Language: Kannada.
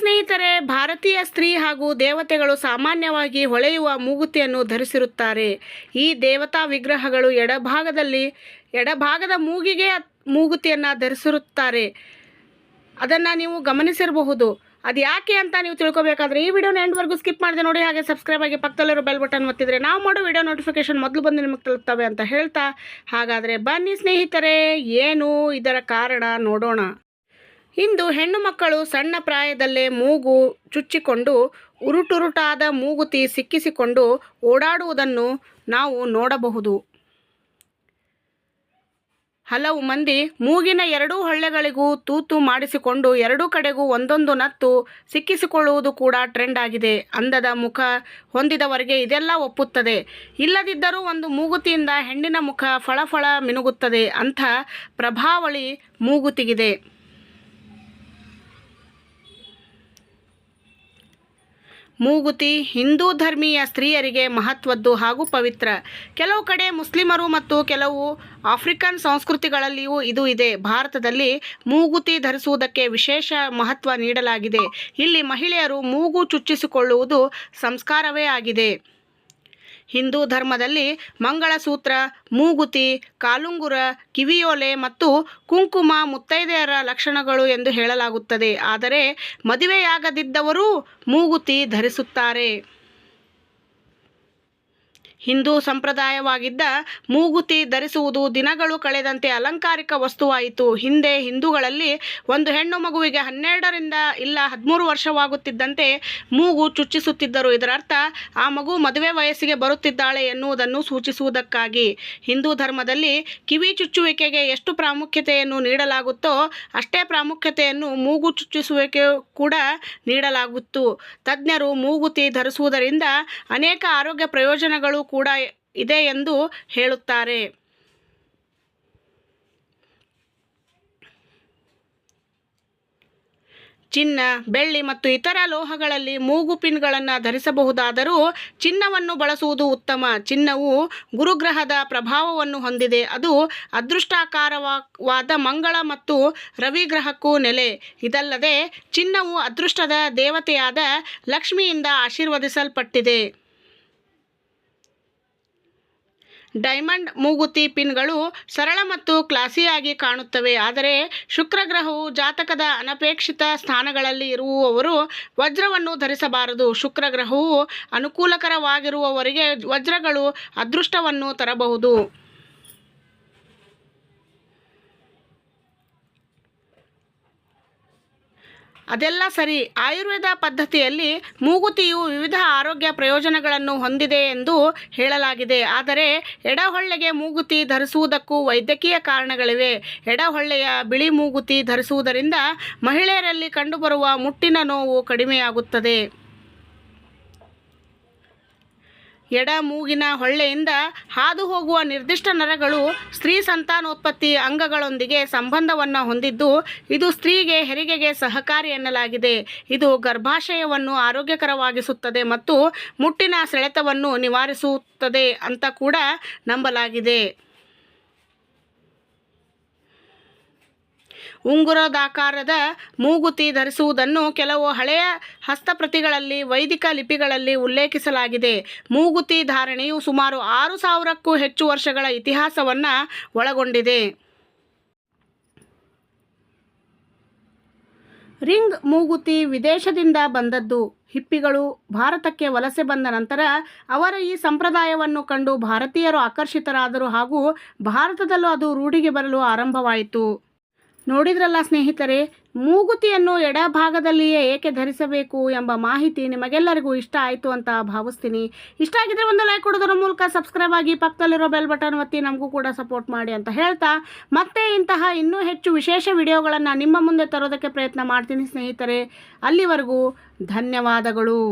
ಸ್ನೇಹಿತರೆ, ಭಾರತೀಯ ಸ್ತ್ರೀ ಹಾಗೂ ದೇವತೆಗಳು ಸಾಮಾನ್ಯವಾಗಿ ಹೊಳೆಯುವ ಮೂಗುತಿಯನ್ನು ಧರಿಸಿರುತ್ತಾರೆ. ಈ ದೇವತಾ ವಿಗ್ರಹಗಳು ಎಡಭಾಗದಲ್ಲಿ, ಎಡಭಾಗದ ಮೂಗಿಗೆ ಮೂಗುತಿಯನ್ನು ಧರಿಸಿರುತ್ತಾರೆ. ಅದನ್ನು ನೀವು ಗಮನಿಸಿರಬಹುದು. ಅದು ಯಾಕೆ ಅಂತ ನೀವು ತಿಳ್ಕೊಬೇಕಾದ್ರೆ ಈ ವಿಡಿಯೋನ ಎಂಡ್ವರೆಗೂ ಸ್ಕಿಪ್ ಮಾಡಿದೆ ನೋಡಿ, ಹಾಗೆ ಸಬ್ಸ್ಕ್ರೈಬ್ ಆಗಿ ಪಕ್ಕದಲ್ಲಿರೋ ಬೆಲ್ ಬಟನ್ ಒತ್ತಿದ್ರೆ ನಾವು ಮಾಡೋ ವಿಡಿಯೋ ನೋಟಿಫಿಕೇಶನ್ ಮೊದಲು ಬಂದು ನಿಮಗೆ ತಲುಪ್ತವೆ ಅಂತ ಹೇಳ್ತಾ, ಹಾಗಾದರೆ ಬನ್ನಿ ಸ್ನೇಹಿತರೆ, ಏನು ಇದರ ಕಾರಣ ನೋಡೋಣ. ಇಂದು ಹೆಣ್ಣು ಮಕ್ಕಳು ಸಣ್ಣ ಪ್ರಾಯದಲ್ಲೇ ಮೂಗು ಚುಚ್ಚಿಕೊಂಡು, ಉರುಟುರುಟಾದ ಮೂಗುತಿ ಸಿಕ್ಕಿಸಿಕೊಂಡು ಓಡಾಡುವುದನ್ನು ನಾವು ನೋಡಬಹುದು. ಹಲವು ಮಂದಿ ಮೂಗಿನ ಎರಡೂ ಹಳ್ಳೆಗಳಿಗೂ ತೂತು ಮಾಡಿಸಿಕೊಂಡು ಎರಡೂ ಕಡೆಗೂ ಒಂದೊಂದು ನತ್ತು ಸಿಕ್ಕಿಸಿಕೊಳ್ಳುವುದು ಕೂಡ ಟ್ರೆಂಡ್ ಆಗಿದೆ. ಅಂದದ ಮುಖ ಹೊಂದಿದವರಿಗೆ ಇದೆಲ್ಲ ಒಪ್ಪುತ್ತದೆ. ಇಲ್ಲದಿದ್ದರೂ ಒಂದು ಮೂಗುತಿಯಿಂದ ಹೆಣ್ಣಿನ ಮುಖ ಫಳಫಳ ಮಿನುಗುತ್ತದೆ ಅಂಥ ಪ್ರಭಾವಳಿ ಮೂಗುತಿಗಿದೆ ಮೂಗುತಿ ಹಿಂದೂ ಧರ್ಮೀಯ ಸ್ತ್ರೀಯರಿಗೆ ಮಹತ್ವದ್ದು ಹಾಗೂ ಪವಿತ್ರ. ಕೆಲವು ಕಡೆ ಮುಸ್ಲಿಮರು ಮತ್ತು ಕೆಲವು ಆಫ್ರಿಕನ್ ಸಂಸ್ಕೃತಿಗಳಲ್ಲಿಯೂ ಇದು ಇದೆ. ಭಾರತದಲ್ಲಿ ಮೂಗುತಿ ಧರಿಸುವುದಕ್ಕೆ ವಿಶೇಷ ಮಹತ್ವ ನೀಡಲಾಗಿದೆ. ಇಲ್ಲಿ ಮಹಿಳೆಯರು ಮೂಗು ಚುಚ್ಚಿಸಿಕೊಳ್ಳುವುದು ಸಂಸ್ಕಾರವೇ ಆಗಿದೆ. ಹಿಂದೂ ಧರ್ಮದಲ್ಲಿ ಮಂಗಳಸೂತ್ರ, ಮೂಗುತಿ, ಕಾಲುಂಗುರ, ಕಿವಿಯೋಲೆ ಮತ್ತು ಕುಂಕುಮ ಮುತ್ತೈದೆಯರ ಲಕ್ಷಣಗಳು ಎಂದು ಹೇಳಲಾಗುತ್ತದೆ. ಆದರೆ ಮದುವೆಯಾಗದಿದ್ದವರೂ ಮೂಗುತಿ ಧರಿಸುತ್ತಾರೆ. ಹಿಂದೂ ಸಂಪ್ರದಾಯವಾಗಿದ್ದ ಮೂಗುತಿ ಧರಿಸುವುದು ದಿನಗಳು ಕಳೆದಂತೆ ಅಲಂಕಾರಿಕ ವಸ್ತುವಾಯಿತು. ಹಿಂದೆ ಹಿಂದೂಗಳಲ್ಲಿ ಒಂದು ಹೆಣ್ಣು ಮಗುವಿಗೆ ಹನ್ನೆರಡರಿಂದ ಇಲ್ಲ ಹದಿಮೂರು ವರ್ಷವಾಗುತ್ತಿದ್ದಂತೆ ಮೂಗು ಚುಚ್ಚಿಸುತ್ತಿದ್ದರು. ಇದರರ್ಥ, ಆ ಮಗು ಮದುವೆ ವಯಸ್ಸಿಗೆ ಬರುತ್ತಿದ್ದಾಳೆ ಎನ್ನುವುದನ್ನು ಸೂಚಿಸುವುದಕ್ಕಾಗಿ. ಹಿಂದೂ ಧರ್ಮದಲ್ಲಿ ಕಿವಿ ಚುಚ್ಚುವಿಕೆಗೆ ಎಷ್ಟು ಪ್ರಾಮುಖ್ಯತೆಯನ್ನು ನೀಡಲಾಗುತ್ತೋ ಅಷ್ಟೇ ಪ್ರಾಮುಖ್ಯತೆಯನ್ನು ಮೂಗು ಚುಚ್ಚಿಸುವಿಕೆ ಕೂಡ ನೀಡಲಾಗುತ್ತು. ತಜ್ಞರು ಮೂಗುತಿ ಧರಿಸುವುದರಿಂದ ಅನೇಕ ಆರೋಗ್ಯ ಪ್ರಯೋಜನಗಳು ಕೂಡ ಇದೆ ಎಂದು ಹೇಳುತ್ತಾರೆ. ಚಿನ್ನ, ಬೆಳ್ಳಿ ಮತ್ತು ಇತರ ಲೋಹಗಳಲ್ಲಿ ಮೂಗು ಪಿನ್ಗಳನ್ನು ಧರಿಸಬಹುದಾದರೂ ಚಿನ್ನವನ್ನು ಬಳಸುವುದು ಉತ್ತಮ. ಚಿನ್ನವು ಗುರುಗ್ರಹದ ಪ್ರಭಾವವನ್ನು ಹೊಂದಿದೆ. ಅದು ಅದೃಷ್ಟಾಕಾರವಾದ ಮಂಗಳ ಮತ್ತು ರವಿಗ್ರಹಕ್ಕೂ ನೆಲೆ. ಇದಲ್ಲದೆ ಚಿನ್ನವು ಅದೃಷ್ಟದ ದೇವತೆಯಾದ ಲಕ್ಷ್ಮಿಯಿಂದ ಆಶೀರ್ವದಿಸಲ್ಪಟ್ಟಿದೆ. ಡೈಮಂಡ್ ಮೂಗುತಿ ಪಿನ್ಗಳು ಸರಳ ಮತ್ತು ಕ್ಲಾಸಿಯಾಗಿ ಕಾಣುತ್ತವೆ. ಆದರೆ ಶುಕ್ರ ಗ್ರಹವು ಜಾತಕದ ಅನಪೇಕ್ಷಿತ ಸ್ಥಾನಗಳಲ್ಲಿ ಇರುವವರು ವಜ್ರವನ್ನು ಧರಿಸಬಾರದು. ಶುಕ್ರ ಗ್ರಹವು ಅನುಕೂಲಕರವಾಗಿರುವವರಿಗೆ ವಜ್ರಗಳು ಅದೃಷ್ಟವನ್ನು ತರಬಹುದು. ಅದೆಲ್ಲ ಸರಿ. ಆಯುರ್ವೇದ ಪದ್ಧತಿಯಲ್ಲಿ ಮೂಗುತಿಯು ವಿವಿಧ ಆರೋಗ್ಯ ಪ್ರಯೋಜನಗಳನ್ನು ಹೊಂದಿದೆ ಎಂದು ಹೇಳಲಾಗಿದೆ. ಆದರೆ ಎಡಹೊಳ್ಳೆಗೆ ಮೂಗುತಿ ಧರಿಸುವುದಕ್ಕೂ ವೈದ್ಯಕೀಯ ಕಾರಣಗಳಿವೆ. ಎಡಹೊಳ್ಳೆಯ ಬಿಳಿ ಮೂಗುತಿ ಧರಿಸುವುದರಿಂದ ಮಹಿಳೆಯರಲ್ಲಿ ಕಂಡುಬರುವ ಮುಟ್ಟಿನ ನೋವು ಕಡಿಮೆಯಾಗುತ್ತದೆ. ಎಡ ಮೂಗಿನ ಹೊಳ್ಳೆಯಿಂದ ಹಾದು ಹೋಗುವ ನಿರ್ದಿಷ್ಟ ನರಗಳು ಸ್ತ್ರೀ ಸಂತಾನೋತ್ಪತ್ತಿ ಅಂಗಗಳೊಂದಿಗೆ ಸಂಬಂಧವನ್ನು ಹೊಂದಿದ್ದು, ಇದು ಸ್ತ್ರೀಗೆ ಹೆರಿಗೆಗೆ ಸಹಕಾರಿ ಎನ್ನಲಾಗಿದೆ. ಇದು ಗರ್ಭಾಶಯವನ್ನು ಆರೋಗ್ಯಕರವಾಗಿಸುತ್ತದೆ ಮತ್ತು ಮುಟ್ಟಿನ ಸೆಳೆತವನ್ನು ನಿವಾರಿಸುತ್ತದೆ ಅಂತ ಕೂಡ ನಂಬಲಾಗಿದೆ. ಉಂಗುರದಾಕಾರದ ಮೂಗುತಿ ಧರಿಸುವುದನ್ನು ಕೆಲವು ಹಳೆಯ ಹಸ್ತಪ್ರತಿಗಳಲ್ಲಿ, ವೈದಿಕ ಲಿಪಿಗಳಲ್ಲಿ ಉಲ್ಲೇಖಿಸಲಾಗಿದೆ. ಮೂಗುತಿ ಧಾರಣೆಯು ಸುಮಾರು ಆರು ಸಾವಿರಕ್ಕೂ ಹೆಚ್ಚು ವರ್ಷಗಳ ಇತಿಹಾಸವನ್ನು ಒಳಗೊಂಡಿದೆ. ರಿಂಗ್ ಮೂಗುತಿ ವಿದೇಶದಿಂದ ಬಂದದ್ದು. ಹಿಪ್ಪಿಗಳು ಭಾರತಕ್ಕೆ ವಲಸೆ ಬಂದ ನಂತರ ಅವರ ಈ ಸಂಪ್ರದಾಯವನ್ನು ಕಂಡು ಭಾರತೀಯರು ಆಕರ್ಷಿತರಾದರು ಹಾಗೂ ಭಾರತದಲ್ಲೂ ಅದು ರೂಢಿಗೆ ಬರಲು ಆರಂಭವಾಯಿತು. ನೋಡಿದ್ರಲ್ಲ ಸ್ನೇಹಿತರೆ, ಮೂಗುತಿಯನ್ನು ಎಡಭಾಗದಲ್ಲಿಯೇ ಏಕೆ ಧರಿಸಬೇಕು ಎಂಬ ಮಾಹಿತಿ ನಿಮಗೆಲ್ಲರಿಗೂ ಇಷ್ಟ ಆಯಿತು ಅಂತ ಭಾವಿಸ್ತೀನಿ. ಇಷ್ಟ ಆಗಿದ್ರೆ ಒಂದು ಲೈಕ್ ಕೊಡೋದರ ಮೂಲಕ ಸಬ್ಸ್ಕ್ರೈಬ್ ಆಗಿ ಪಕ್ಕದಲ್ಲಿರೋ ಬೆಲ್ ಬಟನ್ ಒತ್ತಿ ನಮಗೂ ಕೂಡ ಸಪೋರ್ಟ್ ಮಾಡಿ ಅಂತ ಹೇಳ್ತಾ, ಮತ್ತೆ ಇಂತಹ ಇನ್ನೂ ಹೆಚ್ಚು ವಿಶೇಷ ವಿಡಿಯೋಗಳನ್ನು ನಿಮ್ಮ ಮುಂದೆ ತರೋದಕ್ಕೆ ಪ್ರಯತ್ನ ಮಾಡ್ತೀನಿ ಸ್ನೇಹಿತರೆ. ಅಲ್ಲಿವರೆಗೂ ಧನ್ಯವಾದಗಳು.